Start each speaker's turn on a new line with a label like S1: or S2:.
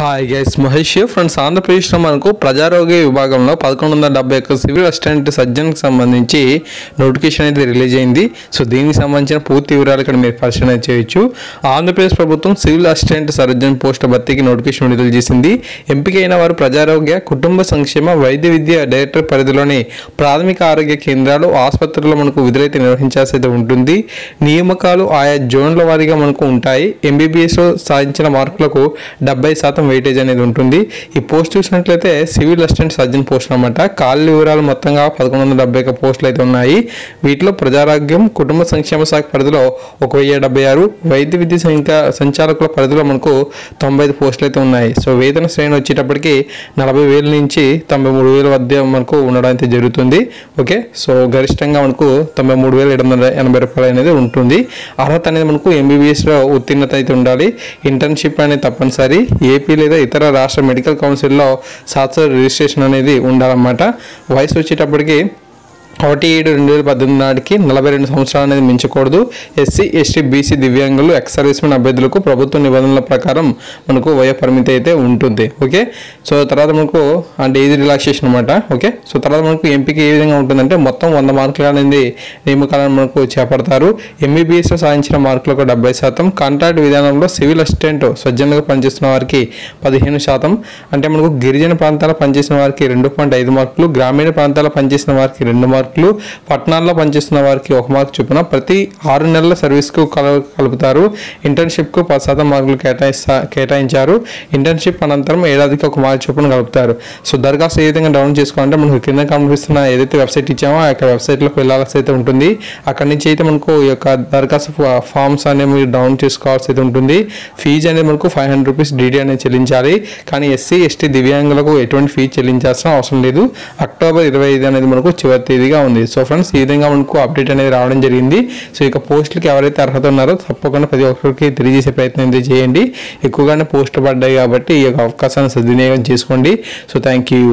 S1: Hi guys Mahesh friends ఆంధ్రప్రదేశ్లో మనకు ప్రజారోగ్య విభాగంలో పదకొండు వందల డెబ్బై ఒక్క సివిల్ అసిస్టెంట్ సర్జన్కి సంబంధించి నోటిఫికేషన్ అయితే రిలీజ్ అయింది. సో దీనికి సంబంధించిన పూర్తి వివరాలు ఇక్కడ మీరు పరిశీలన చేయొచ్చు. ఆంధ్రప్రదేశ్ ప్రభుత్వం సివిల్ అసిస్టెంట్ సర్జన్ పోస్ట్ భర్తీకి నోటిఫికేషన్ విడుదల చేసింది. ఎంపికైన వారు ప్రజారోగ్య కుటుంబ సంక్షేమ వైద్య విద్య డైరెక్టర్ పరిధిలోని ప్రాథమిక ఆరోగ్య కేంద్రాలు ఆసుపత్రుల్లో మనకు విధులైతే నిర్వహించాల్సి అయితే ఉంటుంది. నియామకాలు ఆయా జోన్ల వారీగా మనకు ఉంటాయి. ఎంబీబీఎస్లో సాధించిన మార్కులకు డెబ్బై శాతం వెయిటేజ్ అనేది ఉంటుంది. ఈ పోస్ట్ చూసినట్లయితే సివిల్ అసిస్టెంట్ సర్జన్ పోస్ట్ అనమాట. కాళ్ళ వివరాలు మొత్తంగా పదకొండు వందల డెబ్బై ఒక పోస్టులు అయితే ఉన్నాయి. వీటిలో ప్రజారోగ్యం కుటుంబ సంక్షేమ శాఖ పరిధిలో ఒక వెయ్యి డెబ్బై ఆరు వైద్య విద్య సంఖ్య సంచాలకుల పరిధిలో మనకు తొంభై ఐదు పోస్టులు అయితే ఉన్నాయి. సో వేతన శ్రేణి వచ్చేటప్పటికి నలభై వేల నుంచి తొంభై మూడు వేల మధ్య మనకు ఉండడం అయితే జరుగుతుంది. ఓకే? సో గరిష్టంగా మనకు తొంభై మూడు వేల ఏడు వందల ఎనభై రూపాయలు అనేది ఉంటుంది. అర్హత అనేది మనకు ఎంబీబీఎస్లో ఉత్తీర్ణత అయితే ఉండాలి. ఇంటర్న్షిప్ అనేది తప్పనిసరి. ఏపీ లేదా ఇతర రాష్ట్ర మెడికల్ కౌన్సిల్లో శాస్త్ర రిజిస్ట్రేషన్ అనేది ఉండాలన్నమాట. వయసు వచ్చేటప్పటికి ఒకటి ఏడు రెండు వేల పద్దెనిమిది నాటికి నలభై రెండు సంవత్సరాలు అనేది మించకూడదు. ఎస్సీ ఎస్టీ బీసీ దివ్యాంగులు ఎక్స్ సర్వీస్మెన్ అభ్యర్థులకు ప్రభుత్వ నిబంధనల ప్రకారం మనకు వయో పరిమితి అయితే ఉంటుంది. ఓకే? సో తర్వాత మనకు అంటే ఏది రిలాక్సేషన్ అనమాట ఓకే? సో తర్వాత మనకు ఎంపిక ఏ విధంగా ఉంటుందంటే మొత్తం వంద మార్కులు అనేది నియమకాలను మనకు చేపడతారు. ఎంబీబీఎస్లో సాధించిన మార్కులకు డెబ్బై శాతం కాంట్రాక్ట్ విధానంలో సివిల్ అసిస్టెంట్ సజ్జనులుగా పనిచేస్తున్న వారికి పదిహేను శాతం అంటే మనకు గిరిజన ప్రాంతాల పనిచేసిన వారికి రెండు పాయింట్ ఐదు మార్కులు గ్రామీణ ప్రాంతాల పనిచేసిన వారికి రెండు మార్కులు పట్టణాల్లో పనిచేస్తున్న వారికి ఒక మార్కు చొప్పున ప్రతి ఆరు నెలల సర్వీస్కు కల కలుపుతారు. ఇంటర్న్షిప్కు పది శాతం మార్కులు కేటాయిస్తా కేటాయించారు. ఇంటర్న్షిప్ అనంతరం ఏడాదికి ఒక మార్కు చొప్పున కలుపుతారు. సో దరఖాస్తు ఏ విధంగా డౌన్ చేసుకోవాలంటే మనకు కింద కనిపిస్తున్న ఏదైతే వెబ్సైట్ ఇచ్చామో ఆ యొక్క వెబ్సైట్లోకి వెళ్ళాల్సి అయితే ఉంటుంది. అక్కడి నుంచి అయితే మనకు ఈ యొక్క దరఖాస్తు ఫామ్స్ అనేవి మీరు డౌన్ చేసుకోవాల్సి అయితే ఉంటుంది. ఫీజు అనేది మనకు ఫైవ్ హండ్రెడ్ రూపీస్ డీడీ అనేది చెల్లించాలి. కానీ ఎస్సీ ఎస్టీ దివ్యాంగులకు ఎటువంటి ఫీజు చెల్లించాల్సిన అవసరం లేదు. అక్టోబర్ ఇరవై ఐదు అనేది మనకు చివరి తేదీగా ఉంది. సో ఫ్రెండ్స్ ఈ విధంగా మనకు అప్డేట్ అనేది రావడం జరిగింది. సో ఇక పోస్టులకి ఎవరైతే అర్హత ఉన్నారో తప్పకుండా ప్రతి ఒక్కరికి తెలియజేసే ప్రయత్నం అయితే చేయండి. ఎక్కువగానే పోస్టులు పడ్డాయి కాబట్టి ఈ యొక్క అవకాశాన్ని సద్వినియోగం చేసుకోండి. So thank you